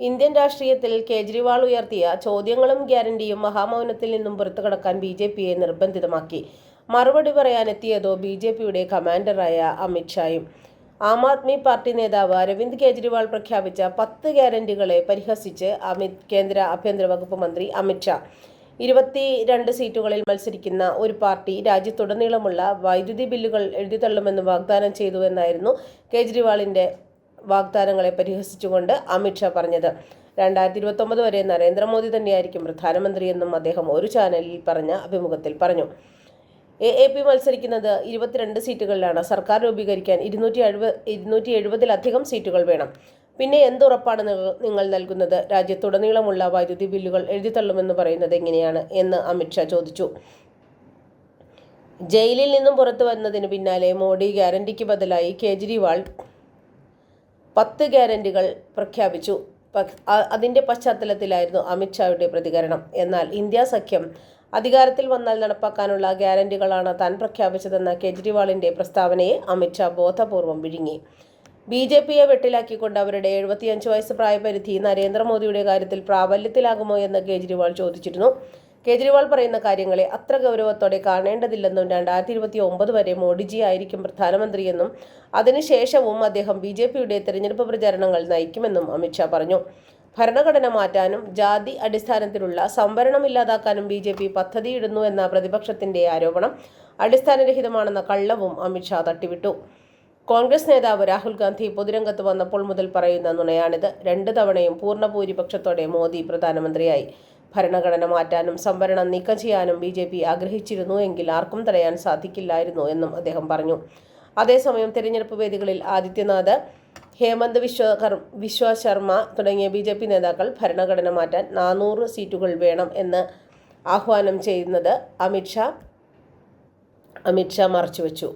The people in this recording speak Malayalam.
ഇന്ത്യൻ രാഷ്ട്രീയത്തിൽ കേജ്രിവാൾ ഉയർത്തിയ ചോദ്യങ്ങളും ഗ്യാരണ്ടിയും മഹാമൗനത്തിൽ നിന്നും പുറത്തുകടക്കാൻ ബി ജെ പിയെ നിർബന്ധിതമാക്കി. മറുപടി പറയാനെത്തിയതോ ബി ജെ പിയുടെ കമാൻഡറായ അമിത്ഷായും ആം ആദ്മി പാർട്ടി നേതാവ് അരവിന്ദ് കേജ്രിവാൾ പ്രഖ്യാപിച്ച പത്ത് ഗ്യാരണ്ടികളെ പരിഹസിച്ച് അമിത് കേന്ദ്ര ആഭ്യന്തര വകുപ്പ് മന്ത്രി അമിത്ഷാ ഇരുപത്തി രണ്ട് സീറ്റുകളിൽ മത്സരിക്കുന്ന ഒരു പാർട്ടി രാജ്യത്തുടനീളമുള്ള വൈദ്യുതി ബില്ലുകൾ എഴുതിത്തള്ളുമെന്ന് വാഗ്ദാനം ചെയ്തുവെന്നായിരുന്നു കേജ്രിവാളിന്റെ വാഗ്ദാനങ്ങളെ പരിഹസിച്ചുകൊണ്ട് അമിത്ഷാ പറഞ്ഞത്. രണ്ടായിരത്തി ഇരുപത്തൊമ്പത് വരെ നരേന്ദ്രമോദി തന്നെയായിരിക്കും പ്രധാനമന്ത്രിയെന്നും അദ്ദേഹം ഒരു ചാനലിൽ പറഞ്ഞ അഭിമുഖത്തിൽ പറഞ്ഞു. എ എ പി മത്സരിക്കുന്നത് ഇരുപത്തിരണ്ട് സീറ്റുകളിലാണ്. സർക്കാർ രൂപീകരിക്കാൻ ഇരുന്നൂറ്റി എഴുപത് ഇരുന്നൂറ്റി എഴുപതിലധികം സീറ്റുകൾ വേണം. പിന്നെ എന്തുറപ്പാണ് നിങ്ങൾ നൽകുന്നത്? രാജ്യത്തുടനീളമുള്ള വൈദ്യുതി ബില്ലുകൾ എഴുതിത്തള്ളുമെന്ന് പറയുന്നത് എങ്ങനെയാണ് എന്ന് അമിത്ഷാ ചോദിച്ചു. ജയിലിൽ നിന്നും പുറത്തു വന്നതിന് പിന്നാലെ മോഡി ഗ്യാരണ്ടിക്ക് ബദലായി കേജ്രിവാൾ പത്ത് ഗ്യാരണ്ടികൾ പ്രഖ്യാപിച്ചു. അതിന്റെ പശ്ചാത്തലത്തിലായിരുന്നു അമിത്ഷായുടെ പ്രതികരണം. എന്നാൽ ഇന്ത്യ സഖ്യം അധികാരത്തിൽ വന്നാൽ നടപ്പാക്കാനുള്ള ഗ്യാരണ്ടികളാണ് താൻ പ്രഖ്യാപിച്ചതെന്ന കേജ്രിവാളിന്റെ പ്രസ്താവനയെ അമിത്ഷാ ബോധപൂർവം വിഴുങ്ങി. ബി ജെ പിയെ വെട്ടിലാക്കിക്കൊണ്ട് അവരുടെ എഴുപത്തിയഞ്ച് വയസ്സ് പ്രായപരിധി നരേന്ദ്രമോദിയുടെ കാര്യത്തിൽ പ്രാബല്യത്തിലാകുമോ എന്ന് കേജ്രിവാൾ ചോദിച്ചിരുന്നു. കേജ്രിവാൾ പറയുന്ന കാര്യങ്ങളെ അത്ര ഗൗരവത്തോടെ കാണേണ്ടതില്ലെന്നും രണ്ടായിരത്തി ഇരുപത്തി ഒമ്പത് വരെ മോഡിജി ആയിരിക്കും പ്രധാനമന്ത്രിയെന്നും അതിനുശേഷവും അദ്ദേഹം ബി ജെ പിയുടെ തെരഞ്ഞെടുപ്പ് പ്രചാരണങ്ങൾ നയിക്കുമെന്നും അമിത്ഷാ പറഞ്ഞു. ഭരണഘടന മാറ്റാനും ജാതി അടിസ്ഥാനത്തിലുള്ള സംവരണം ഇല്ലാതാക്കാനും ബി ജെ പി പദ്ധതിയിടുന്നു എന്ന പ്രതിപക്ഷത്തിന്റെ ആരോപണം അടിസ്ഥാനരഹിതമാണെന്ന കള്ളവും അമിത്ഷാ തട്ടിവിട്ടു. കോൺഗ്രസ് നേതാവ് രാഹുൽ ഗാന്ധി പൊതുരംഗത്ത് വന്നപ്പോൾ മുതൽ പറയുന്ന നുണയാണിത്. രണ്ട് തവണയും പൂർണ ഭൂരിപക്ഷത്തോടെ മോദി പ്രധാനമന്ത്രിയായി. ഭരണഘടന മാറ്റാനും സംവരണം നീക്കം ചെയ്യാനും ബി ജെ പി ആഗ്രഹിച്ചിരുന്നു എങ്കിൽ ആർക്കും തടയാൻ സാധിക്കില്ലായിരുന്നു എന്നും അദ്ദേഹം പറഞ്ഞു. അതേസമയം തെരഞ്ഞെടുപ്പ് വേദികളിൽ ആദിത്യനാഥ് ഹേമന്ത് വിശ്വകർ വിശ്വ ശർമ്മ തുടങ്ങിയ ബി ജെ പി നേതാക്കൾ ഭരണഘടന മാറ്റാൻ നാനൂറ് സീറ്റുകൾ വേണം എന്ന് ആഹ്വാനം ചെയ്യുന്നത് അമിത്ഷാ അമിത്ഷാ മറച്ചുവെച്ചു.